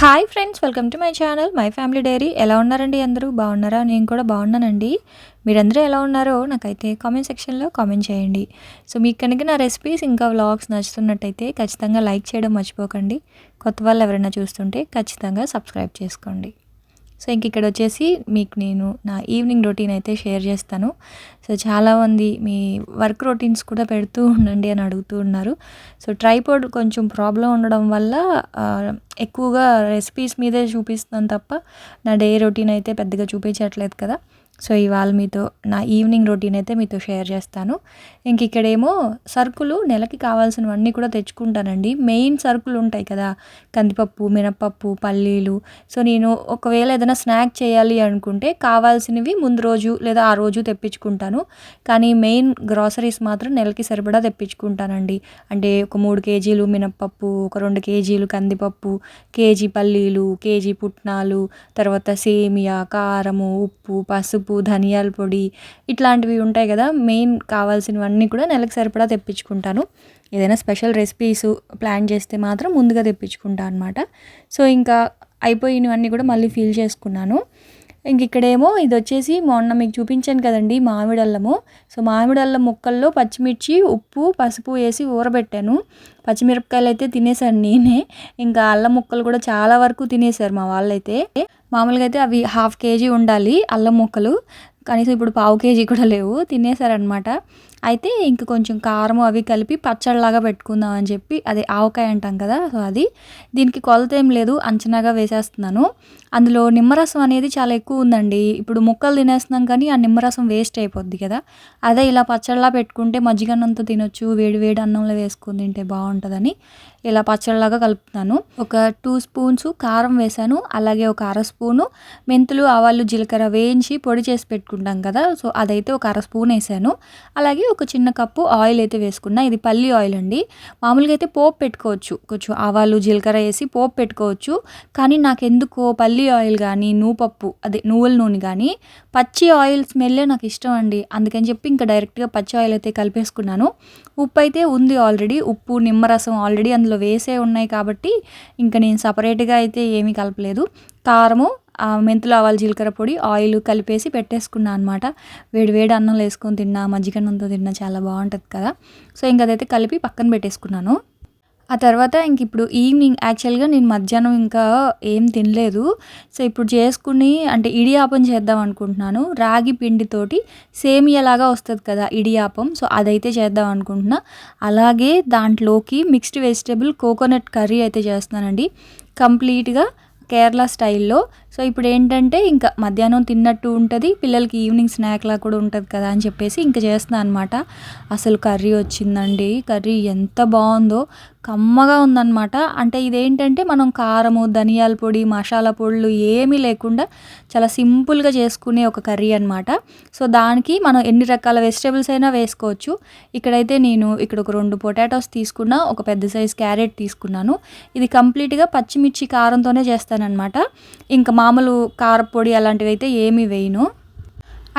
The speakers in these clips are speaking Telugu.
Hi friends welcome to my channel my family diary ఎలా ఉన్నారండి అందరూ? బాగున్నారా? నేను కూడా బాగున్నానండి. మీరందరూ ఎలా ఉన్నారో నాకైతే కామెంట్ సెక్షన్లో కామెంట్ చేయండి. సో మీకు కనుక నా రెసిపీస్ ఇంకా వ్లాగ్స్ నచ్చుతున్నట్టయితే ఖచ్చితంగా లైక్ చేయడం మర్చిపోకండి. కొత్త వాళ్ళు ఎవరైనా చూస్తుంటే ఖచ్చితంగా సబ్స్క్రైబ్ చేసుకోండి. సో ఇంక ఇక్కడ వచ్చేసి మీకు నేను నా ఈవినింగ్ రొటీన్ అయితే షేర్ చేస్తాను. సో చాలామంది మీ వర్క్ రొటీన్స్ కూడా పెడుతూ ఉండండి అని అడుగుతూ ఉన్నారు. సో ట్రైపోర్డ్ కొంచెం ప్రాబ్లం ఉండడం వల్ల ఎక్కువగా రెసిపీస్ మీదే చూపిస్తున్నాను తప్ప నా డే రొటీన్ అయితే పెద్దగా చూపించట్లేదు కదా. సో ఇవాళ మీతో నా ఈవినింగ్ రొటీన్ అయితే మీతో షేర్ చేస్తాను. ఇంక ఇక్కడేమో సరుకులు నెలకి కావాల్సినవన్నీ కూడా తెచ్చుకుంటానండి. మెయిన్ సరుకులు ఉంటాయి కదా కందిపప్పు మినప్పప్పు పల్లీలు. సో నేను ఒకవేళ ఏదైనా స్నాక్ చేయాలి అనుకుంటే కావాల్సినవి ముందు రోజు లేదా ఆ రోజు తెప్పించుకుంటాను. కానీ మెయిన్ గ్రాసరీస్ మాత్రం నెలకి సరిపడా తెప్పించుకుంటానండి. అంటే ఒక మూడు కేజీలు మినప్పప్పు ఒక రెండు కేజీలు కందిపప్పు కేజీ పల్లీలు కేజీ పుట్నాలు తర్వాత సేమియా కారము ఉప్పు పసుపు ధనియాల పొడి ఇట్లాంటివి ఉంటాయి కదా మెయిన్ కావాల్సినవన్నీ కూడా నెలకు సరిపడా తెప్పించుకుంటాను. ఏదైనా స్పెషల్ రెసిపీస్ ప్లాన్ చేస్తే మాత్రం ముందుగా తెప్పించుకుంటాను అనమాట సో ఇంకా అయిపోయినవన్నీ కూడా మళ్ళీ ఫీల్ చేసుకున్నాను. ఇంక ఇక్కడేమో ఇది వచ్చేసి మొన్న మీకు చూపించాను కదండి మామిడి అల్లము. సో మామిడి అల్లం ముక్కల్లో పచ్చిమిర్చి ఉప్పు పసుపు వేసి ఊరబెట్టాను. పచ్చిమిరపకాయలు అయితే తినేసాను నేనే. ఇంకా అల్లం ముక్కలు కూడా చాలా వరకు తినేసారు మా వాళ్ళైతే. మామూలుగా అయితే అవి హాఫ్ కేజీ ఉండాలి అల్లం ముక్కలు. కనీసం ఇప్పుడు పావు కేజీ కూడా లేవు. తినేసారనమాట అయితే ఇంక కొంచెం కారం అవి కలిపి పచ్చడిలాగా పెట్టుకుందాం అని చెప్పి అదే ఆవకాయ అంటాం కదా సో అది. దీనికి కొలత ఏం లేదు అంచనాగా వేసేస్తున్నాను. అందులో నిమ్మరసం అనేది చాలా ఎక్కువ ఉందండి. ఇప్పుడు ముక్కలు తినేస్తున్నాం కానీ ఆ నిమ్మరసం వేస్ట్ అయిపోద్ది కదా. అదే ఇలా పచ్చడిలా పెట్టుకుంటే మజ్జిగన్నంతో తినొచ్చు వేడి వేడి అన్నంలో వేసుకుని తింటే బాగుంటుందని ఇలా పచ్చడిలాగా కలుపుతున్నాను. ఒక టూ స్పూన్స్ కారం వేసాను అలాగే ఒక అర స్పూను మెంతులు ఆవాలు జీలకర్ర వేయించి పొడి చేసి పెట్టుకుంటాం కదా సో అదైతే ఒక అర స్పూన్ వేసాను అలాగే ఒక చిన్న కప్పు ఆయిల్ అయితే వేసుకున్నా. ఇది పల్లి ఆయిల్ అండి. మామూలుగా అయితే పోపు పెట్టుకోవచ్చు. కొంచెం ఆవాలు జీలకర్ర వేసి పోపు పెట్టుకోవచ్చు. కానీ నాకు ఎందుకో పల్లి ఆయిల్ కానీ నూపప్పు అదే నువ్వుల నూనె కానీ పచ్చి ఆయిల్ స్మెల్లే నాకు ఇష్టం అండి. అందుకని చెప్పి ఇంకా డైరెక్ట్గా పచ్చి ఆయిల్ అయితే కలిపేసుకున్నాను. ఉప్పు అయితే ఉంది ఆల్రెడీ. ఉప్పు నిమ్మరసం ఆల్రెడీ అందులో వేసే ఉన్నాయి కాబట్టి ఇంకా నేను సపరేట్గా అయితే ఏమీ కలపలేదు. కారము మెంతులు ఆవాలు జీలకర్ర పొడి ఆయిల్ కలిపేసి పెట్టేసుకున్నా అనమాట వేడి వేడి అన్నం వేసుకొని తిన్నా మజ్జిగన్నంతో తిన్నా చాలా బాగుంటుంది కదా. సో ఇంక అదైతే కలిపి పక్కన పెట్టేసుకున్నాను. ఆ తర్వాత ఇంక ఇప్పుడు ఈవినింగ్ యాక్చువల్గా నేను మధ్యాహ్నం ఇంకా ఏం తినలేదు. సో ఇప్పుడు చేసుకుని అంటే ఇడియాపం చేద్దాం అనుకుంటున్నాను. రాగి పిండితోటి సేమియాలాగా వస్తుంది కదా ఇడియాపం సో అదైతే చేద్దాం అనుకుంటున్నా. అలాగే దాంట్లోకి మిక్స్డ్ వెజిటేబుల్ కోకోనట్ కర్రీ అయితే చేస్తున్నానండి. కంప్లీట్గా కేరళ స్టైల్లో సో ఇప్పుడు ఏంటంటే ఇంకా మధ్యాహ్నం తిన్నట్టు ఉంటుంది పిల్లలకి ఈవినింగ్ స్నాక్లా కూడా ఉంటుంది కదా అని చెప్పేసి ఇంకా చేస్తున్నాను అనమాట అసలు కర్రీ వచ్చిందండి కర్రీ ఎంత బాగుందో కమ్మగా ఉందన్నమాట. అంటే ఇదేంటంటే మనం కారము ధనియాల పొడి మసాలా పొడులు ఏమీ లేకుండా చాలా సింపుల్గా చేసుకునే ఒక కర్రీ అనమాట సో దానికి మనం ఎన్ని రకాల వెజిటేబుల్స్ అయినా వేసుకోవచ్చు. ఇక్కడైతే నేను ఇక్కడ ఒక రెండు పొటాటోస్ తీసుకున్నా ఒక పెద్ద సైజ్ క్యారెట్ తీసుకున్నాను. ఇది కంప్లీట్గా పచ్చిమిర్చి కారంతోనే చేస్తానన్నమాట. ఇంకా మా మామూలు కారపొడి అలాంటివి అయితే ఏమీ వేయను.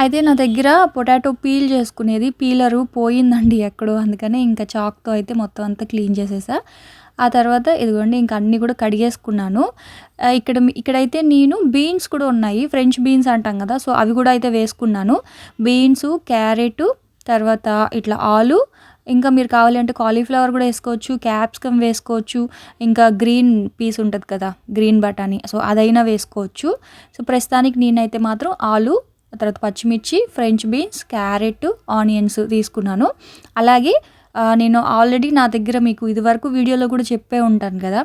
అయితే నా దగ్గర పొటాటో పీల్ చేసుకునేది పీలరు పోయిందండి ఎక్కడో అందుకనే ఇంకా చాక్తో అయితే మొత్తం అంతా క్లీన్ చేసేసా. ఆ తర్వాత ఇదిగోండి ఇంకా అన్నీ కూడా కడిగేసుకున్నాను. ఇక్కడ ఇక్కడైతే నేను బీన్స్ కూడా ఉన్నాయి ఫ్రెంచ్ బీన్స్ అంటాం కదా సో అవి కూడా అయితే వేసుకున్నాను. బీన్స్ క్యారెట్ తర్వాత ఇట్లా ఆలు ఇంకా మీరు కావాలంటే కాలీఫ్లవర్ కూడా వేసుకోవచ్చు క్యాప్సికమ్ వేసుకోవచ్చు ఇంకా గ్రీన్ పీస్ ఉంటుంది కదా గ్రీన్ బటానీ సో అదైనా వేసుకోవచ్చు. సో ప్రస్తుతానికి నేనైతే మాత్రం ఆలు తర్వాత పచ్చిమిర్చి ఫ్రెంచ్ బీన్స్ క్యారెట్ ఆనియన్స్ తీసుకున్నాను. అలాగే నేను ఆల్రెడీ నా దగ్గర మీకు ఇదివరకు వీడియోలో కూడా చెప్పే ఉంటాను కదా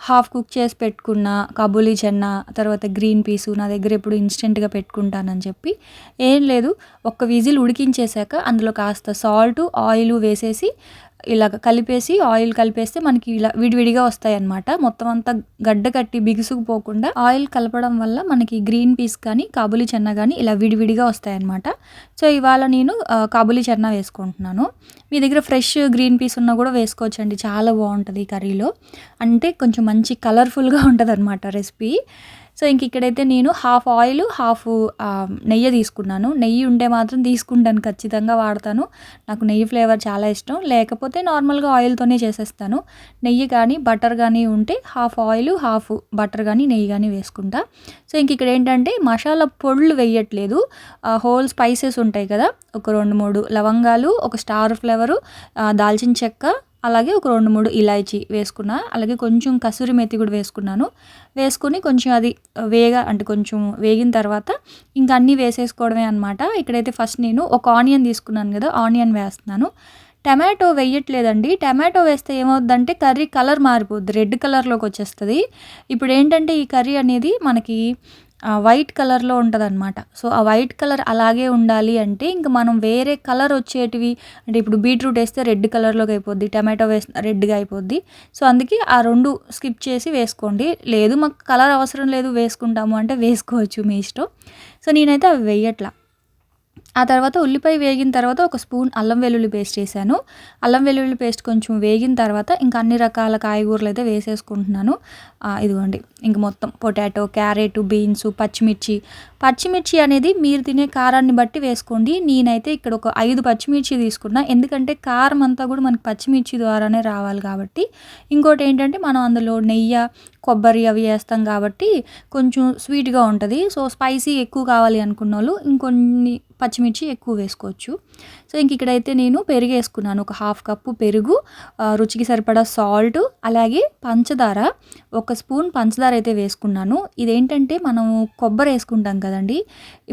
హాఫ్ కుక్ చేసి పెట్టుకున్న కబూలీ చెన్న తర్వాత గ్రీన్ పీసు నా దగ్గర ఎప్పుడు ఇన్స్టెంట్గా పెట్టుకుంటానని చెప్పి ఏం లేదు ఒక్క విజిల్ ఉడికించేశాక అందులో కాస్త సాల్ట్ ఆయిల్ వేసేసి ఇలాగ కలిపేసి ఆయిల్ కలిపేస్తే మనకి ఇలా విడివిడిగా వస్తాయి అన్నమాట మొత్తం అంతా గడ్డ కట్టి బిగుసుకుపోకుండా ఆయిల్ కలపడం వల్ల మనకి గ్రీన్ పీస్ కానీ కాబులి చెన్న కానీ ఇలా విడివిడిగా వస్తాయి అన్నమాట సో ఇవాళ నేను కాబులి చెన్న వేసుకుంటున్నాను. మీ దగ్గర ఫ్రెష్ గ్రీన్ పీస్ ఉన్నా కూడా వేసుకోవచ్చండి. చాలా బాగుంటుంది ఈ కర్రీలో. అంటే కొంచెం మంచి కలర్ఫుల్గా ఉంటుంది అనమాట రెసిపీ. సో ఇంక ఇక్కడైతే నేను హాఫ్ ఆయిల్ హాఫ్ నెయ్యి తీసుకున్నాను. నెయ్యి ఉంటే మాత్రం తీసుకుంటాను ఖచ్చితంగా వాడతాను. నాకు నెయ్యి ఫ్లేవర్ చాలా ఇష్టం. లేకపోతే నార్మల్గా ఆయిల్తోనే చేసేస్తాను. నెయ్యి కానీ బటర్ కానీ ఉంటే హాఫ్ ఆయిల్ హాఫ్ బటర్ కానీ నెయ్యి కానీ వేసుకుంటా. సో ఇంక ఇక్కడ ఏంటంటే మసాలా పొడులు వేయట్లేదు. హోల్ స్పైసెస్ ఉంటాయి కదా ఒక రెండు మూడు లవంగాలు ఒక స్టార్ ఫ్లేవరు దాల్చిన చెక్క అలాగే ఒక రెండు మూడు ఇలాయచీ వేసుకున్నా అలాగే కొంచెం కసూరి మెతి కూడా వేసుకున్నాను. వేసుకొని కొంచెం అది వేగ అంటే కొంచెం వేగిన తర్వాత ఇంకా అన్నీ వేసేసుకోవడమే అనమాట ఇక్కడైతే ఫస్ట్ నేను ఒక ఆనియన్ తీసుకున్నాను కదా ఆనియన్ వేస్తున్నాను. టమాటో వేయట్లేదండి. టమాటో వేస్తే ఏమవుద్దంటే కర్రీ కలర్ మారిపోద్ది. రెడ్ కలర్లోకి వచ్చేస్తుంది. ఇప్పుడు ఏంటంటే ఈ కర్రీ అనేది మనకి వైట్ కలర్లో ఉంటుందన్నమాట. సో ఆ వైట్ కలర్ అలాగే ఉండాలి అంటే ఇంక మనం వేరే కలర్ వచ్చేటివి అంటే ఇప్పుడు బీట్రూట్ వేస్తే రెడ్ కలర్లోకి అయిపోద్ది టమాటో వేస్తే రెడ్గా అయిపోద్ది. సో అందుకే ఆ రెండు స్కిప్ చేసి వేసుకోండి. లేదు మాకు కలర్ అవసరం లేదు వేసుకుంటాము అంటే వేసుకోవచ్చు మీ ఇష్టం. సో నేనైతే అవి వేయట్లా. ఆ తర్వాత ఉల్లిపాయ వేగిన తర్వాత ఒక స్పూన్ అల్లం వెల్లుల్లి పేస్ట్ వేసాను అల్లం వెల్లుల్లి పేస్ట్ కొంచెం వేగిన తర్వాత ఇంకా అన్ని రకాల కాయగూరలు అయితే వేసేసుకుంటున్నాను. ఇదిగోండి. ఇంక మొత్తం పొటాటో క్యారెట్ బీన్స్ పచ్చిమిర్చి. పచ్చిమిర్చి అనేది మీరు తినే కారాన్ని బట్టి వేసుకోండి. నేనైతే ఇక్కడ ఒక ఐదు పచ్చిమిర్చి తీసుకున్నా. ఎందుకంటే కారం అంతా కూడా మనకి పచ్చిమిర్చి ద్వారానే రావాలి కాబట్టి. ఇంకోటి ఏంటంటే మనం అందులో నెయ్యి కొబ్బరి అవి వేస్తాం కాబట్టి కొంచెం స్వీట్గా ఉంటుంది. సో స్పైసీ ఎక్కువ కావాలి అనుకున్న వాళ్ళు ఇంకొన్ని పచ్చిమిర్చి ఎక్కువ వేసుకోవచ్చు. సో ఇంక ఇక్కడైతే నేను పెరుగు వేసుకున్నాను. ఒక హాఫ్ కప్పు పెరుగు రుచికి సరిపడా సాల్ట్ అలాగే పంచదార ఒక స్పూన్ పంచదార అయితే వేసుకున్నాను. ఇదేంటంటే మనము కొబ్బరి వేసుకుంటాం కదండి.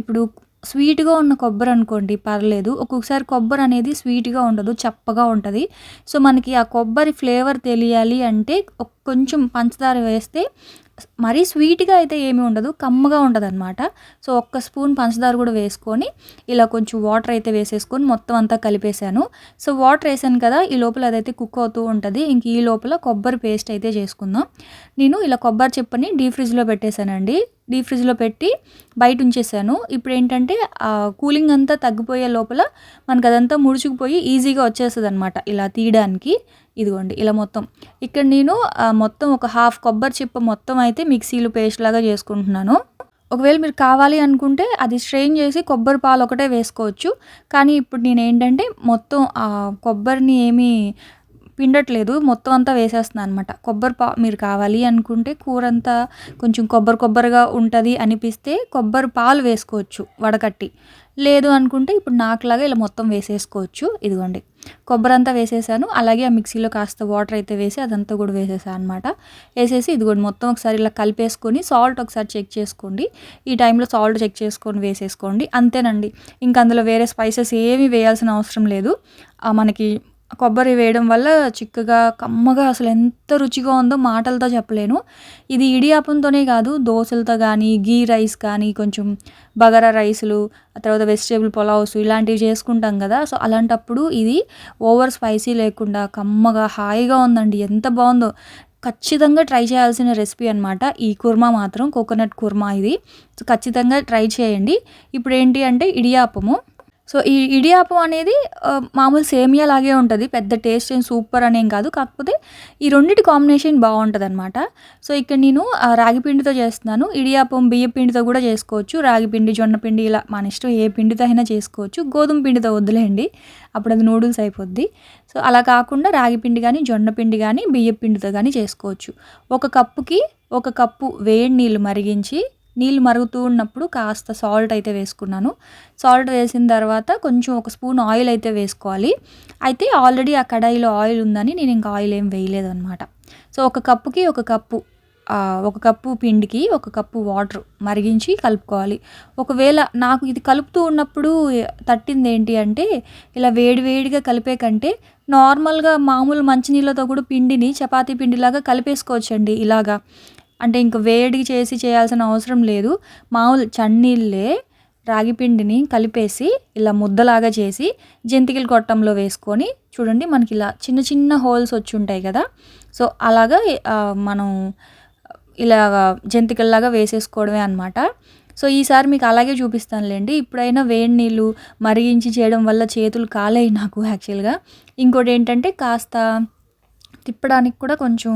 ఇప్పుడు స్వీట్గా ఉన్న కొబ్బరి అనుకోండి పర్లేదు. ఒక్కొక్కసారి కొబ్బరి అనేది స్వీట్గా ఉండదు చప్పగా ఉంటుంది. సో మనకి ఆ కొబ్బరి ఫ్లేవర్ తెలియాలి అంటే కొంచెం పంచదార వేస్తే మరీ స్వీట్గా అయితే ఏమీ ఉండదు కమ్మగా ఉంటుంది అనమాట సో ఒక్క స్పూన్ పంచదార కూడా వేసుకొని ఇలా కొంచెం వాటర్ అయితే వేసేసుకొని మొత్తం అంతా కలిపేశాను. సో వాటర్ వేసాను కదా ఈ లోపల అదైతే కుక్ అవుతూ ఉంటుంది. ఇంక ఈ లోపల కొబ్బరి పేస్ట్ అయితే చేసుకుందాం. నేను ఇలా కొబ్బరి చెప్పని డీ ఫ్రిడ్జ్లో పెట్టేశానండి. డీ ఫ్రిడ్జ్లో పెట్టి బయట ఉంచేసాను ఇప్పుడు ఏంటంటే కూలింగ్ అంతా తగ్గిపోయే లోపల మనకు అదంతా ముడుచుకుపోయి ఈజీగా వచ్చేస్తుంది అనమాట ఇలా తీయడానికి. ఇదిగోండి ఇలా మొత్తం. ఇక్కడ నేను మొత్తం ఒక హాఫ్ కొబ్బరి చిప్ప మొత్తం అయితే మిక్సీలు పేస్ట్ లాగా చేసుకుంటున్నాను. ఒకవేళ మీరు కావాలి అనుకుంటే అది స్ట్రెయిన్ చేసి కొబ్బరి పాలు ఒకటే వేసుకోవచ్చు. కానీ ఇప్పుడు నేను ఏంటంటే మొత్తం ఆ కొబ్బరిని ఏమీ పిండట్లేదు మొత్తం అంతా వేసేస్తున్నాను అనమాట కొబ్బరి పా మీరు కావాలి అనుకుంటే కూర అంతా కొంచెం కొబ్బరి కొబ్బరిగా ఉంటుంది అనిపిస్తే కొబ్బరి పాలు వేసుకోవచ్చు వడకట్టి. లేదు అనుకుంటే ఇప్పుడు నాకులాగా ఇలా మొత్తం వేసేసుకోవచ్చు ఇదిగోండి. కొబ్బరి అంతా వేసేసాను అలాగే ఆ మిక్సీలో కాస్త వాటర్ అయితే వేసి అదంతా కూడా వేసేసాను అనమాట వేసేసి ఇదిగోండి మొత్తం ఒకసారి ఇలా కలిపేసుకొని సాల్ట్ ఒకసారి చెక్ చేసుకోండి. ఈ టైంలో సాల్ట్ చెక్ చేసుకొని వేసేసుకోండి. అంతేనండి. ఇంకా అందులో వేరే స్పైసెస్ ఏమీ వేయాల్సిన అవసరం లేదు. మనకి కొబ్బరి వేయడం వల్ల చిక్కగా కమ్మగా అసలు ఎంత రుచిగా ఉందో మాటలతో చెప్పలేను. ఇది ఇడియాపంతోనే కాదు దోశలతో కానీ గీ రైస్ కానీ కొంచెం బగారా రైసులు ఆ తర్వాత వెజిటేబుల్ పొలావ్స్ ఇలాంటివి చేసుకుంటాం కదా. సో అలాంటప్పుడు ఇది ఓవర్ స్పైసీ లేకుండా కమ్మగా హాయిగా ఉందండి. ఎంత బాగుందో. ఖచ్చితంగా ట్రై చేయాల్సిన రెసిపీ అనమాట ఈ కుర్మా మాత్రం కోకోనట్ కుర్మా ఇది. సో ఖచ్చితంగా ట్రై చేయండి. ఇప్పుడు ఏంటి అంటే ఇడియాపము. సో ఈ ఇడియాపం అనేది మామూలు సేమియా లాగే ఉంటుంది. పెద్ద టేస్ట్ ఏం సూపర్ అనేం కాదు. కాకపోతే ఈ రెండింటి కాంబినేషన్ బాగుంటుంది అనమాట సో ఇక్కడ నేను రాగి పిండితో చేస్తున్నాను. ఇడియాపం బియ్య పిండితో కూడా చేసుకోవచ్చు. రాగి పిండి జొన్న పిండి ఇలా మన ఇష్టం ఏ పిండితో అయినా చేసుకోవచ్చు. గోధుమ పిండితో వద్దులేండి. అప్పుడు అది నూడిల్స్ అయిపోద్ది. సో అలా కాకుండా రాగి పిండి కానీ జొన్న పిండి కానీ బియ్య పిండితో కానీ చేసుకోవచ్చు. ఒక కప్పుకి ఒక కప్పు వేడి నీళ్ళు మరిగించి నీళ్ళు మరుగుతూ ఉన్నప్పుడు కాస్త సాల్ట్ అయితే వేసుకున్నాను. సాల్ట్ వేసిన తర్వాత కొంచెం ఒక స్పూన్ ఆయిల్ అయితే వేసుకోవాలి. అయితే ఆల్రెడీ ఆ కడాయిలో ఆయిల్ ఉందని నేను ఇంకా ఆయిల్ ఏం వేయలేదు అనమాట సో ఒక కప్పుకి ఒక కప్పు ఒక కప్పు పిండికి ఒక కప్పు వాటర్ మరిగించి కలుపుకోవాలి. ఒకవేళ నాకు ఇది కలుపుతూ ఉన్నప్పుడు తట్టింది ఏంటి అంటే ఇలా వేడివేడిగా కలిపే కంటే నార్మల్గా మామూలు మంచినీళ్ళతో కూడా పిండిని చపాతీ పిండిలాగా కలిపేసుకోవచ్చండి ఇలాగా. అంటే ఇంక వేడి చేసి చేయాల్సిన అవసరం లేదు. మామూలు చన్నీళ్ళే రాగి పిండిని కలిపేసి ఇలా ముద్దలాగా చేసి జంతికల గొట్టంలో వేసుకొని చూడండి మనకి ఇలా చిన్న చిన్న హోల్స్ వచ్చి ఉంటాయి కదా. సో అలాగా మనం ఇలా జంతికల్లాగా వేసేసుకోవడమే అనమాట సో ఈసారి మీకు అలాగే చూపిస్తానులేండి. ఇప్పుడైనా వేడి నీళ్ళు మరిగించి చేయడం వల్ల చేతులు కాలేయి నాకు యాక్చువల్గా. ఇంకోటి ఏంటంటే కాస్త తిప్పడానికి కూడా కొంచెం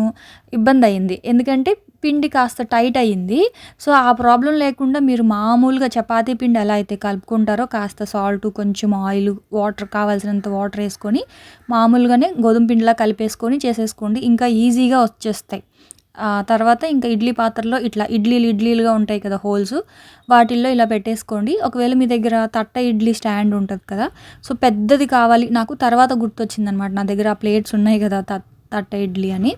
ఇబ్బంది అయింది. ఎందుకంటే పిండి కాస్త టైట్ అయ్యింది. సో ఆ ప్రాబ్లం లేకుండా మీరు మామూలుగా చపాతీ పిండి ఎలా అయితే కలుపుకుంటారో కాస్త సాల్ట్ కొంచెం ఆయిల్ వాటర్ కావాల్సినంత వాటర్ వేసుకొని మామూలుగానే గోధుమ పిండిలా కలిపేసుకొని చేసేసుకోండి. ఇంకా ఈజీగా వచ్చేస్తాయి. తర్వాత ఇంకా ఇడ్లీ పాత్రలో ఇట్లా ఇడ్లీలు ఇడ్లీలుగా ఉంటాయి కదా హోల్స్ వాటిల్లో ఇలా పెట్టేసుకోండి. ఒకవేళ మీ దగ్గర తట్ట ఇడ్లీ స్టాండ్ ఉంటుంది కదా సో పెద్దది కావాలి. నాకు తర్వాత గుర్తొచ్చిందనమాట. నా దగ్గర ఆ ప్లేట్స్ ఉన్నాయి కదా త తట్ట ఇడ్లీ అని.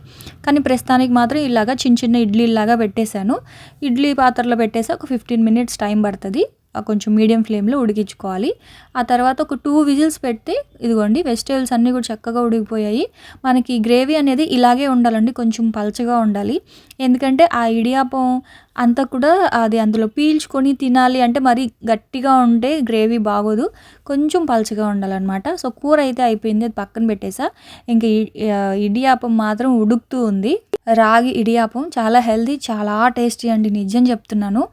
కానీ ప్రస్తుతానికి మాత్రం ఇలాగా చిన్న చిన్న ఇడ్లీలాగా పెట్టేశాను. ఇడ్లీ పాత్రలో పెట్టేసి ఒక ఫిఫ్టీన్ మినిట్స్ టైం పడుతుంది. కొంచెం మీడియం ఫ్లేమ్లో ఉడికించుకోవాలి. ఆ తర్వాత ఒక టూ విజిల్స్ పెడితే ఇదిగోండి వెజిటేబుల్స్ అన్నీ కూడా చక్కగా ఉడికిపోయాయి. మనకి గ్రేవీ అనేది ఇలాగే ఉండాలండి కొంచెం పలచగా ఉండాలి. ఎందుకంటే ఆ ఇడియాపం అంతా కూడా అది అందులో పీల్చుకొని తినాలి అంటే మరి గట్టిగా ఉంటే గ్రేవీ బాగోదు. కొంచెం పలచగా ఉండాలన్నమాట. సో కూర అయితే అయిపోయింది అది పక్కన పెట్టేసా. ఇంకా ఇడియాపం మాత్రం ఉడుకుతూ ఉంది. రాగి ఇడియాపం చాలా హెల్దీ చాలా టేస్టీ అండి నిజం చెప్తున్నాను.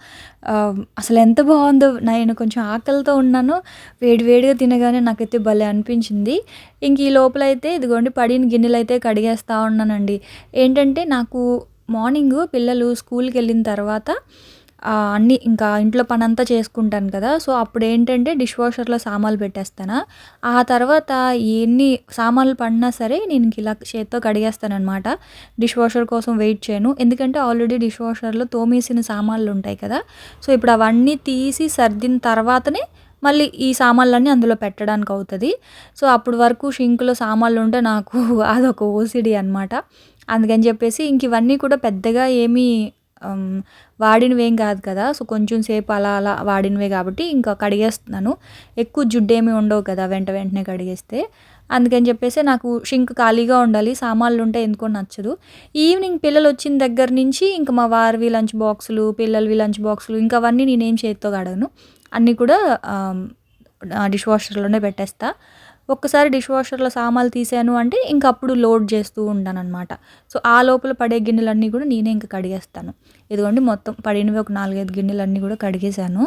అసలు ఎంత బాగుందో నేను కొంచెం ఆకలితో ఉన్నాను. వేడి వేడిగా తినగానే నాకైతే భలే అనిపించింది. ఇంక ఈ లోపల అయితే ఇదిగోండి పడిన గిన్నెలు అయితే కడిగేస్తూ ఉన్నానండి. ఏంటంటే నాకు మార్నింగ్ పిల్లలు స్కూల్కి వెళ్ళిన తర్వాత అన్ని ఇంకా ఇంట్లో పని అంతా చేసుకుంటాను కదా. సో అప్పుడు ఏంటంటే డిష్ వాషర్లో సామాన్లు పెట్టేస్తాను. ఆ తర్వాత ఎన్ని సామాన్లు పడినా సరే నేను ఇలా చేత్తో కడిగేస్తాను అనమాట డిష్ వాషర్ కోసం వెయిట్ చేయను. ఎందుకంటే ఆల్రెడీ డిష్ వాషర్లో తోమేసిన సామాన్లు ఉంటాయి కదా. సో ఇప్పుడు అవన్నీ తీసి సర్దిన తర్వాతనే మళ్ళీ ఈ సామాన్లన్నీ అందులో పెట్టడానికి అవుతుంది. సో అప్పుడు వరకు షింక్లో సామాన్లు ఉంటే నాకు అదొక ఓసిడి అనమాట అందుకని చెప్పేసి ఇంక ఇవన్నీ కూడా పెద్దగా ఏమీ వాడినవేం కాదు కదా. సో కొంచెం సేపు అలా అలా వాడినవే కాబట్టి ఇంకా కడిగేస్తున్నాను. ఎక్కువ జుడ్డు ఏమీ ఉండవు కదా వెంట వెంటనే కడిగేస్తే. అందుకని చెప్పేసి నాకు షింక్ ఖాళీగా ఉండాలి. సామాన్లు ఉంటే ఎందుకో నచ్చదు. ఈవినింగ్ పిల్లలు వచ్చిన దగ్గర నుంచి ఇంకా మా వారివి లంచ్ బాక్సులు పిల్లలవి లంచ్ బాక్సులు ఇంకా అవన్నీ నేనేం చేతితో కడగను. అన్నీ కూడా డిష్ వాషర్లోనే పెట్టేస్తాను ఒక్కసారి డిష్ వాషర్లో సామాన్లు తీసాను అంటే ఇంక అప్పుడు లోడ్ చేస్తూ ఉంటాను అనమాట సో ఆ లోపల పడే గిన్నెలన్నీ కూడా నేనే ఇంకా కడిగేస్తాను. ఇదిగోండి మొత్తం పడినవి ఒక నాలుగైదు గిన్నెలన్నీ కూడా కడిగేశాను.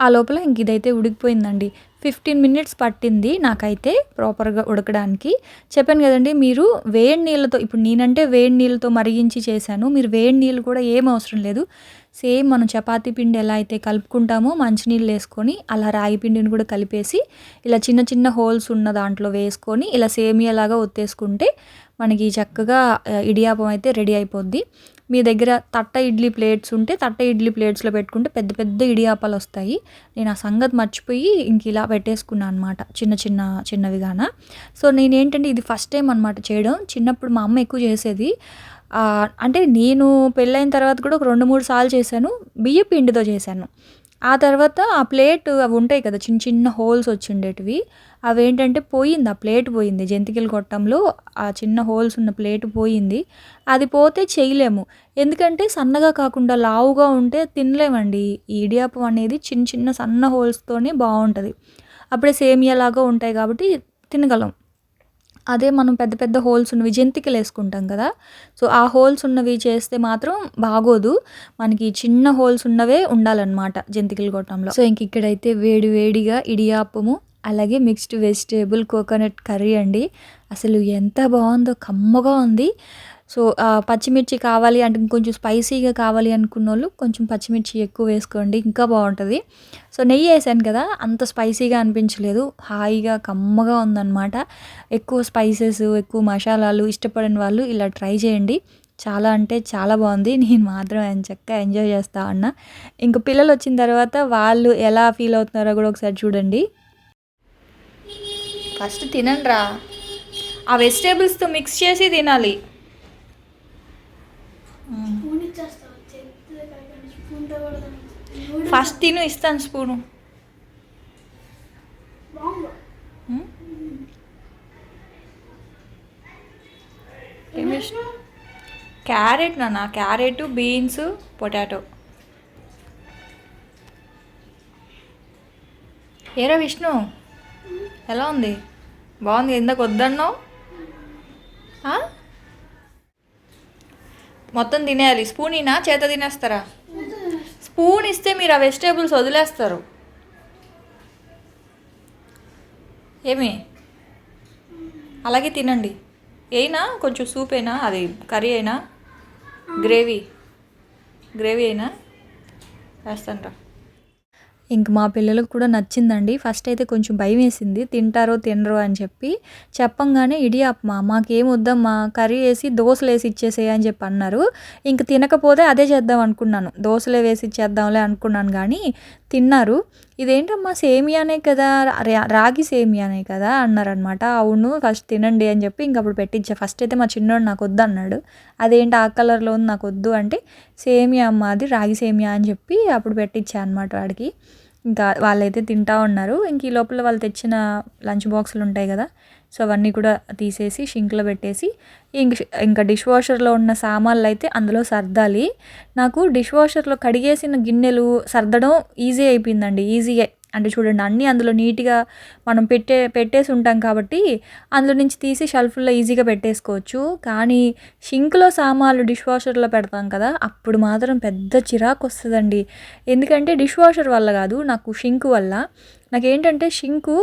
ఆ లోపల ఇంక ఇదైతే ఉడికిపోయిందండి. ఫిఫ్టీన్ మినిట్స్ పట్టింది నాకైతే ప్రాపర్గా ఉడకడానికి. చెప్పాను కదండి మీరు వేడి నీళ్ళతో ఇప్పుడు నేనంటే వేడి నీళ్ళతో మరిగించి చేశాను. మీరు వేడి నీళ్ళు కూడా ఏం అవసరం లేదు. సేమ్ మనం చపాతీ పిండి ఎలా అయితే కలుపుకుంటామో మంచినీళ్ళు వేసుకొని అలా రాగి పిండిని కూడా కలిపేసి ఇలా చిన్న చిన్న హోల్స్ ఉన్న దాంట్లో వేసుకొని ఇలా సేమియాలాగా ఒత్తేసుకుంటే మనకి చక్కగా ఇడియాపం అయితే రెడీ అయిపోద్ది. మీ దగ్గర తట్ట ఇడ్లీ ప్లేట్స్ ఉంటే తట్ట ఇడ్లీ ప్లేట్స్లో పెట్టుకుంటే పెద్ద పెద్ద ఇడియాపాలు వస్తాయి. నేను ఆ సంగతి మర్చిపోయి ఇంక ఇలా పెట్టేసుకున్నాను అనమాట చిన్న చిన్న చిన్నవిగాన. సో నేనేంటంటే ఇది ఫస్ట్ టైం అనమాట చేయడం. చిన్నప్పుడు మా అమ్మ ఎక్కువ చేసేది. అంటే నేను పెళ్ళైన తర్వాత కూడా ఒక రెండు మూడు సార్లు చేశాను బియ్య పిండితో చేశాను. ఆ తర్వాత ఆ ప్లేట్ అవి ఉంటాయి కదా చిన్న చిన్న హోల్స్ వచ్చిండేటివి అవి ఏంటంటే పోయింది ఆ ప్లేట్ పోయింది. జంతికలు కొట్టంలో ఆ చిన్న హోల్స్ ఉన్న ప్లేట్ పోయింది. అది పోతే చేయలేము. ఎందుకంటే సన్నగా కాకుండా లావుగా ఉంటే తినలేమండి. ఈ ఇడియాపం అనేది చిన్న చిన్న సన్న హోల్స్తోనే బాగుంటుంది. అప్పుడే సేమియాలాగా ఉంటాయి కాబట్టి తినగలం. అదే మనం పెద్ద పెద్ద హోల్స్ ఉన్నవి జంతికలు వేసుకుంటాం కదా. సో ఆ హోల్స్ ఉన్నవి చేస్తే మాత్రం బాగోదు. మనకి చిన్న హోల్స్ ఉన్నవే ఉండాలన్నమాట జంతికల గొట్టంలో సో ఇంక ఇక్కడైతే వేడి వేడిగా ఇడియాపము అలాగే మిక్స్డ్ వెజిటేబుల్ కోకోనట్ కర్రీ అండి. అసలు ఎంత బాగుందో కమ్మగా ఉంది. సో పచ్చిమిర్చి కావాలి అంటే ఇంకొంచెం స్పైసీగా కావాలి అనుకున్న వాళ్ళు కొంచెం పచ్చిమిర్చి ఎక్కువ వేసుకోండి ఇంకా బాగుంటుంది. సో నెయ్యి వేసాను కదా అంత స్పైసీగా అనిపించలేదు. హాయిగా కమ్మగా ఉందన్నమాట. ఎక్కువ స్పైసెస్ ఎక్కువ మసాలాలు ఇష్టపడిన వాళ్ళు ఇలా ట్రై చేయండి. చాలా అంటే చాలా బాగుంది. నేను మాత్రం ఎంత చక్కగా ఎంజాయ్ చేస్తా ఉన్నా ఇంకా పిల్లలు వచ్చిన తర్వాత వాళ్ళు ఎలా ఫీల్ అవుతున్నారో కూడా ఒకసారి చూడండి. ఫస్ట్ తినండి రా ఆ వెజిటేబుల్స్తో మిక్స్ చేసి తినాలి. స్పూన్ ఇచ్చేస్తావు? చేతితో కాకుండా స్పూన్తో కూడా తినొచ్చు. ఫస్ట్ తిను ఇస్తాను స్పూను. క్యారెట్ నాన్న క్యారెట్ బీన్స్ పొటాటో. ఏరా విష్ణు ఎలా ఉంది? బాగుంది ఇందాక వద్దన్నావు? మొత్తం తినేయాలి. స్పూన్ ఇనా చేత తినేస్తారా? స్పూన్ ఇస్తే మీరు ఆ వెజిటేబుల్స్ వదిలేస్తారు. ఏమి? అలాగే తినండి. ఏనా? కొంచెం సూప్ అయినా అది కర్రీ అయినా గ్రేవీ. గ్రేవీ అయినా వేస్తాను రా ఇంక మా పిల్లలకు కూడా నచ్చిందండి. ఫస్ట్ అయితే కొంచెం భయం వేసింది. తింటారో తినరో అని చెప్పి చెప్పంగానే ఇడియాప్మా మాకేం వద్దమ్మా కర్రీ వేసి దోశలు వేసి ఇచ్చేసేయ అని చెప్పి అన్నారు. ఇంక తినకపోతే అదే చేద్దాం అనుకున్నాను. దోశలే వేసి ఇచ్చేద్దాంలే అనుకున్నాను కానీ తిన్నారు. ఇదేంటమ్మా సేమియానే కదా? రాగి సేమియానే కదా? అన్నారనమాట అవును ఫస్ట్ తినండి అని చెప్పి ఇంక అప్పుడు పెట్టించా. ఫస్ట్ అయితే మా చిన్నోడు నాకు వద్దు అన్నాడు. అదేంటి ఆ కలర్లో ఉంది నాకు వద్దు అంటే సేమియా అమ్మ అది రాగి సేమియా అని చెప్పి అప్పుడు పెట్టించా అనమాట వాడికి. ఇంకా వాళ్ళైతే తింటా ఉన్నారు. ఇంక ఈ లోపల వాళ్ళు తెచ్చిన లంచ్ బాక్సులు ఉంటాయి కదా సో అవన్నీ కూడా తీసేసి షింక్లో పెట్టేసి ఇంక ఇంకా డిష్ వాషర్లో ఉన్న సామాన్లు అయితే అందులో సర్దాలి. నాకు డిష్ వాషర్లో కడిగేసిన గిన్నెలు సర్దడం ఈజీ అయిపోయిందండి. ఈజీగా అంటే చూడండి అన్నీ అందులో నీట్గా మనం పెట్టే పెట్టేసి ఉంటాం కాబట్టి అందులో నుంచి తీసి షెల్ఫ్లో ఈజీగా పెట్టేసుకోవచ్చు. కానీ షింక్లో సామాన్లు డిష్ వాషర్లో పెడతాం కదా అప్పుడు మాత్రం పెద్ద చిరాకు వస్తుందండి. ఎందుకంటే డిష్ వాషర్ వల్ల కాదు నాకు షింక్ వల్ల. నాకేంటంటే షింకు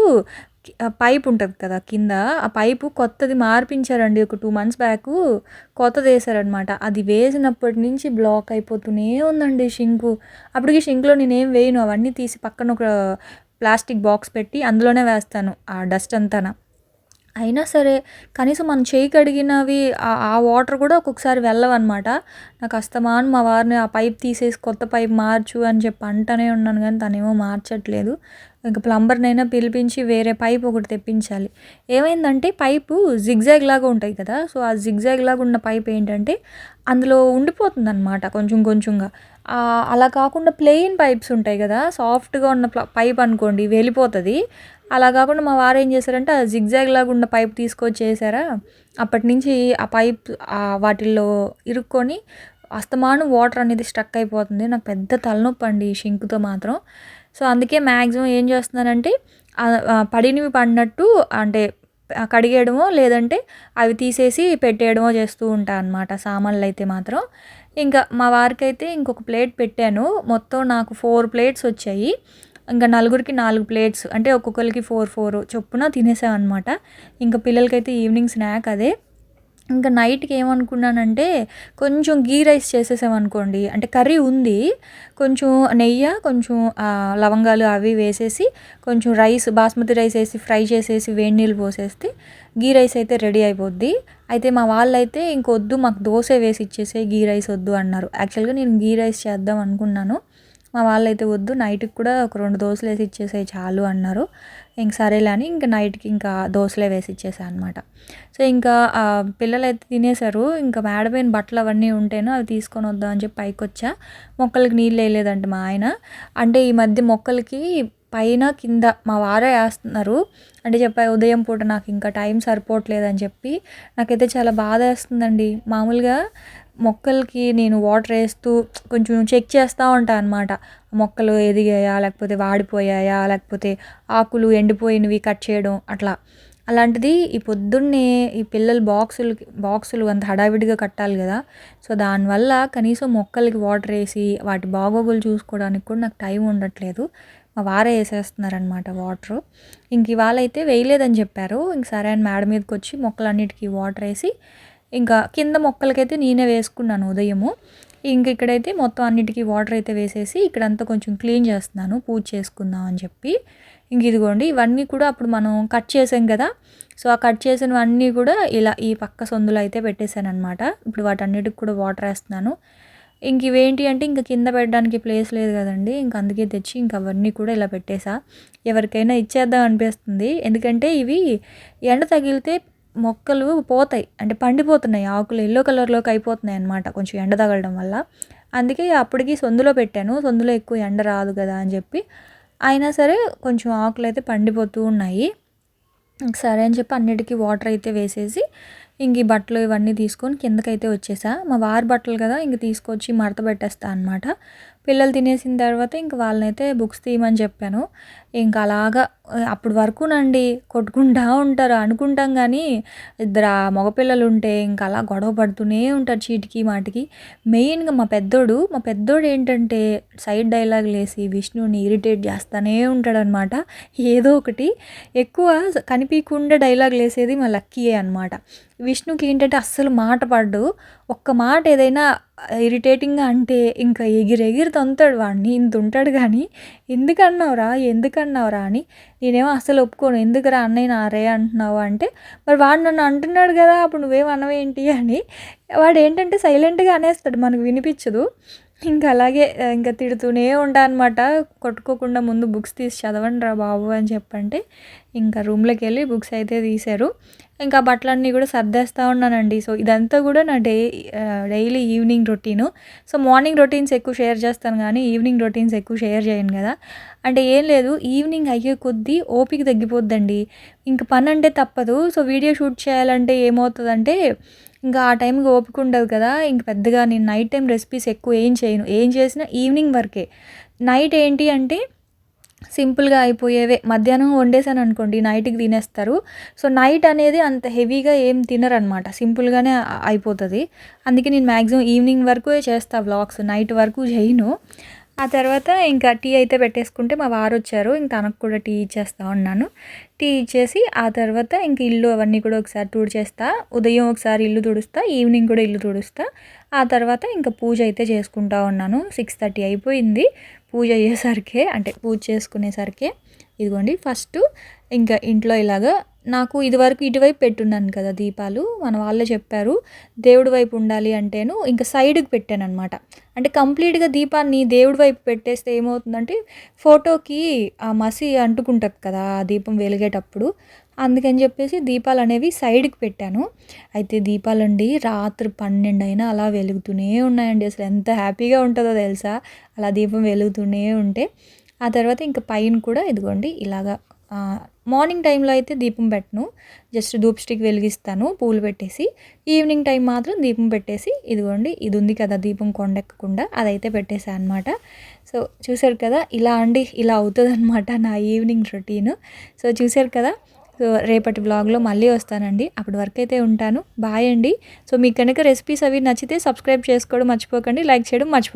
పైప్ ఉంటుంది కదా కింద ఆ పైపు కొత్తది మార్పించారండి ఒక టూ మంత్స్ బ్యాక్ కొత్తది వేసారనమాట అది వేసినప్పటి నుంచి బ్లాక్ అయిపోతూనే ఉందండి షింకు. అప్పటికి షింక్లో నేనేం వేయను అవన్నీ తీసి పక్కన ఒక ప్లాస్టిక్ బాక్స్ పెట్టి అందులోనే వేస్తాను ఆ డస్ట్ అంతాన. అయినా సరే కనీసం మనం చేయి కడిగినవి ఆ- వాటర్ కూడా ఒక్కొక్కసారి వెళ్ళవన్నమాట. నాకు అస్తమాను మా వారిని ఆ పైప్ తీసేసి కొత్త పైప్ మార్చు అని చెప్పి అంటనే ఉన్నాను కానీ తనేమో మార్చట్లేదు. ఇంకా ప్లంబర్నైనా పిలిపించి వేరే పైప్ ఒకటి తెప్పించాలి. ఏమైందంటే పైపు జిగ్జాగ్ లాగా ఉంటాయి కదా సో ఆ జిగ్జాగ్ లాగా ఉన్న పైప్ ఏంటంటే అందులో ఉండిపోతుంది అనమాట కొంచెం కొంచెంగా. అలా కాకుండా ప్లెయిన్ పైప్స్ ఉంటాయి కదా సాఫ్ట్గా ఉన్న ప్ల- పైప్ అనుకోండి వెళ్ళిపోతుంది అలా కాకుండా మా వారు ఏం చేశారంటే ఆ జిగ్జాగ్ లాగా ఉన్న పైప్ తీసుకొచ్చి చేశారా అప్పటి నుంచి ఆ పైప్ వాటిల్లో ఇరుక్కొని అస్తమానం వాటర్ అనేది స్ట్రక్ అయిపోతుంది. నాకు పెద్ద తలనొప్పి అండి షింకుతో మాత్రం. సో అందుకే మ్యాక్సిమం ఏం చేస్తున్నానంటే పడినవి పడినట్టు అంటే కడిగేయడమో లేదంటే అవి తీసేసి పెట్టేయడమో చేస్తూ ఉంటాను అనమాట సామాన్లు అయితే మాత్రం. ఇంకా మా వారికైతే ఇంకొక ప్లేట్ పెట్టాను. మొత్తం నాకు ఫోర్ ప్లేట్స్ వచ్చాయి. ఇంకా నలుగురికి నాలుగు ప్లేట్స్ అంటే ఒక్కొక్కరికి ఫోర్ ఫోర్ చొప్పున తినేసామన్నమాట. ఇంకా పిల్లలకైతే ఈవినింగ్ స్నాక్ అదే. ఇంకా నైట్కి ఏమనుకున్నానంటే కొంచెం గీ రైస్ చేసేసామనుకోండి అంటే కర్రీ ఉంది కొంచెం నెయ్యి కొంచెం లవంగాలు అవి వేసేసి కొంచెం రైస్ బాస్మతి రైస్ వేసి ఫ్రై చేసేసి వేడి నీళ్ళు పోసేస్తే గీ రైస్ అయితే రెడీ అయిపోద్ది. అయితే మా వాళ్ళైతే ఇంకొద్దు మాకు దోశ వేసి ఇచ్చేసే గీ రైస్ వద్దు అన్నారు. యాక్చువల్గా నేను గీ రైస్ చేద్దాం అనుకున్నాను. మా వాళ్ళైతే వద్దు నైట్కి కూడా ఒక రెండు దోశలు వేసి ఇచ్చేసాయి చాలు అన్నారు. ఇంక సరేలే అని ఇంకా నైట్కి ఇంకా దోశలే వేసి ఇచ్చేసా అనమాట సో ఇంకా పిల్లలు అయితే తినేశారు ఇంకా మేడపోయిన బట్టలు అవన్నీ ఉంటేనో అవి తీసుకొని వద్దాం అని చెప్పి పైకి వచ్చా మొక్కలకి నీళ్ళు వేయలేదంట మా ఆయన. అంటే ఈ మధ్య మొక్కలకి పైన కింద మా వారే వేస్తున్నారు. అంటే చెప్పా ఉదయం పూట నాకు ఇంకా టైం సరిపోవట్లేదని చెప్పి నాకైతే చాలా బాధ వేస్తుందండి. మామూలుగా మొక్కలకి నేను వాటర్ వేస్తూ కొంచెం చెక్ చేస్తూ ఉంటాను అనమాట మొక్కలు ఎదిగాయా లేకపోతే వాడిపోయాయా లేకపోతే ఆకులు ఎండిపోయినవి కట్ చేయడం అట్లా. అలాంటిది ఈ పొద్దున్నే ఈ పిల్లలు బాక్సులు బాక్సులు అంత హడావిడిగా కట్టాలి కదా. సో దానివల్ల కనీసం మొక్కలకి వాటర్ వేసి వాటి బాగోగులు చూసుకోవడానికి కూడా నాకు టైం ఉండట్లేదు. మా వారే వేసేస్తున్నారనమాట వాటర్. ఇంక ఇవాళ అయితే వేయలేదని చెప్పారు. ఇంక సరే అని మేడ మీదకి వచ్చి మొక్కలన్నిటికీ వాటర్ వేసి ఇంకా కింద మొక్కలకైతే నేనే వేసుకున్నాను ఉదయము. ఇంక ఇక్కడైతే మొత్తం అన్నిటికీ వాటర్ అయితే వేసేసి ఇక్కడంతా కొంచెం క్లీన్ చేస్తున్నాను పూజ చేసుకుందాం అని చెప్పి. ఇంక ఇదిగోండి ఇవన్నీ కూడా అప్పుడు మనం కట్ చేసాం కదా. సో ఆ కట్ చేసినవన్నీ కూడా ఇలా ఈ పక్క సందులో అయితే పెట్టేశాను అనమాట ఇప్పుడు వాటన్నిటికి కూడా వాటర్ వేస్తున్నాను. ఇంక ఇవేంటి అంటే ఇంక కింద పెట్టడానికి ప్లేస్ లేదు కదండి. ఇంక అందుకే తెచ్చి ఇంక అవన్నీ కూడా ఇలా పెట్టేసా. ఎవరికైనా ఇచ్చేద్దాం అనిపిస్తుంది. ఎందుకంటే ఇవి ఎండ తగిలితే మొక్కలు పోతాయి. అంటే పండిపోతున్నాయి. ఆకులు ఎల్లో కలర్లోకి అయిపోతున్నాయి అనమాట కొంచెం ఎండ తగలడం వల్ల. అందుకే అప్పటికి సొందులో పెట్టాను. సొందులో ఎక్కువ ఎండ రాదు కదా అని చెప్పి. అయినా సరే కొంచెం ఆకులు అయితే పండిపోతూ ఉన్నాయి. సరే అని చెప్పి అన్నిటికీ వాటర్ అయితే వేసేసి ఇంక ఈ బట్టలు ఇవన్నీ తీసుకొని కిందకైతే వచ్చేసా. మా వారి బట్టలు కదా ఇంక తీసుకొచ్చి మడత పెట్టేస్తా అనమాట పిల్లలు తినేసిన తర్వాత ఇంక వాళ్ళనైతే బుక్స్ తీయమని చెప్పాను. ఇంకా అలాగా ఆ, అప్పుడు వరకునండి కొట్టుకుంటా ఉంటారు అనుకుంటాం కానీ ఇద్దరు మగపిల్లలు ఉంటే ఇంకా అలా గొడవ పడుతూనే ఉంటారు చీటికి మాటికి. మెయిన్గా మా పెద్దోడు మా పెద్దోడు ఏంటంటే సైడ్ డైలాగ్ లేసి విష్ణుని ఇరిటేట్ చేస్తానే ఉంటాడనమాట. ఏదో ఒకటి ఎక్కువ కనిపించకుండా డైలాగ్ లేసేది మా లక్కీయే అనమాట విష్ణుకి ఏంటంటే అస్సలు మాట పడ్డు. ఒక్క మాట ఏదైనా ఇరిటేటింగ్గా అంటే ఇంకా ఎగిరి ఎగిరి తంతాడు వాడిని ఇంత ఉంటాడు కానీ ఎందుకన్నావురా ఎందుకన్నావురా అని నేనేమో అసలు ఒప్పుకోను. ఎందుకురా అన్నయ్య నారే అంటున్నావు అంటే మరి వాడు నన్ను అంటున్నాడు కదా అప్పుడు నువ్వేం అనవేంటి అని వాడు ఏంటంటే సైలెంట్గా అనేస్తాడు మనకు వినిపించదు. ఇంకా అలాగే ఇంకా తిడుతూనే ఉంటా అనమాట కొట్టుకోకుండా ముందు బుక్స్ తీసి చదవండి రా బాబు అని చెప్పంటే ఇంకా రూమ్లోకి వెళ్ళి బుక్స్ అయితే తీశారు. ఇంకా బట్టలన్నీ కూడా సర్దేస్తూ ఉన్నానండి. సో ఇదంతా కూడా నా day daily evening routine. So morning routines ఎక్కువ షేర్ చేస్తాను కానీ ఈవినింగ్ రొటీన్స్ ఎక్కువ షేర్ చేయను కదా. అంటే ఏం లేదు ఈవినింగ్ అయ్యే కొద్దీ ఓపిక తగ్గిపోద్దండి. ఇంక పని అంటే తప్పదు. సో వీడియో షూట్ చేయాలంటే ఏమవుతుందంటే ఇంకా ఆ టైంకి ఓపిక ఉండదు కదా. ఇంక పెద్దగా నేను నైట్ టైం రెసిపీస్ ఎక్కువ ఏం చేయను. ఏం చేసినా ఈవినింగ్ వరకే. నైట్ ఏంటి అంటే సింపుల్గా అయిపోయేవే. మధ్యాహ్నం వండేసాను అనుకోండి నైట్కి తినేస్తారు. సో నైట్ అనేది అంత హెవీగా ఏం తినరనమాట. సింపుల్గానే అయిపోతుంది. అందుకే నేను మ్యాక్సిమం ఈవినింగ్ వరకు చేస్తా వ్లాగ్స్. నైట్ వరకు చేయను. ఆ తర్వాత ఇంకా టీ అయితే పెట్టేసుకుంటే మా వారు వచ్చారు ఇంక తనకు కూడా టీ ఇచ్చేస్తా ఉన్నాను టీ ఇచ్చేసి ఆ తర్వాత ఇంక ఇల్లు అవన్నీ కూడా ఒకసారి తుడిచేస్తా. ఉదయం ఒకసారి ఇల్లు తుడుస్తా ఈవినింగ్ కూడా ఇల్లు తుడుస్తా. ఆ తర్వాత ఇంకా పూజ అయితే చేసుకుంటా ఉన్నాను. సిక్స్ థర్టీ అయిపోయింది. పూజ అయ్యేసరికే అంటే పూజ చేసుకునేసరికే. ఇదిగోండి ఫస్ట్ ఇంకా ఇంట్లో ఇలాగా నాకు ఇదివరకు ఇటువైపు పెట్టున్నాను కదా దీపాలు మన వాళ్ళే చెప్పారు దేవుడి వైపు ఉండాలి అంటేను ఇంకా సైడ్కి పెట్టాను అనమాట అంటే కంప్లీట్గా దీపాన్ని దేవుడి వైపు పెట్టేస్తే ఏమవుతుందంటే ఫోటోకి ఆ మసి అంటుకుంటుంది కదా ఆ దీపం వెలిగేటప్పుడు. అందుకని చెప్పేసి దీపాలు అనేవి సైడ్కి పెట్టాను. అయితే దీపాలండి రాత్రి పన్నెండు అయినా అలా వెలుగుతూనే ఉన్నాయండి. అసలు ఎంత హ్యాపీగా ఉంటుందో తెలుసా? అలా దీపం వెలుగుతూనే ఉంటే ఆ తర్వాత ఇంకా పైన కూడా ఇదిగోండి ఇలాగా మార్నింగ్ టైంలో అయితే దీపం పెట్టను. జస్ట్ ధూప్ స్టిక్ వెలిగిస్తాను పూలు పెట్టేసి ఈవినింగ్ టైం మాత్రం దీపం పెట్టేసి ఇదిగోండి ఇది ఉంది కదా దీపం కొండెక్కకుండా అదైతే పెట్టేసాను అనమాట సో చూసారు కదా ఇలా అండి ఇలా అవుతుందన్నమాట నా ఈవినింగ్ రొటీన్ సో చూసారు కదా సో రేపటి బ్లాగ్లో మళ్ళీ వస్తానండి. అప్పటి వరకు అయితే ఉంటాను. బాయ్ అండి. సో మీకు కనుక రెసిపీస్ అవి నచ్చితే సబ్స్క్రైబ్ చేసుకోవడం మర్చిపోకండి లైక్ చేయడం మర్చిపో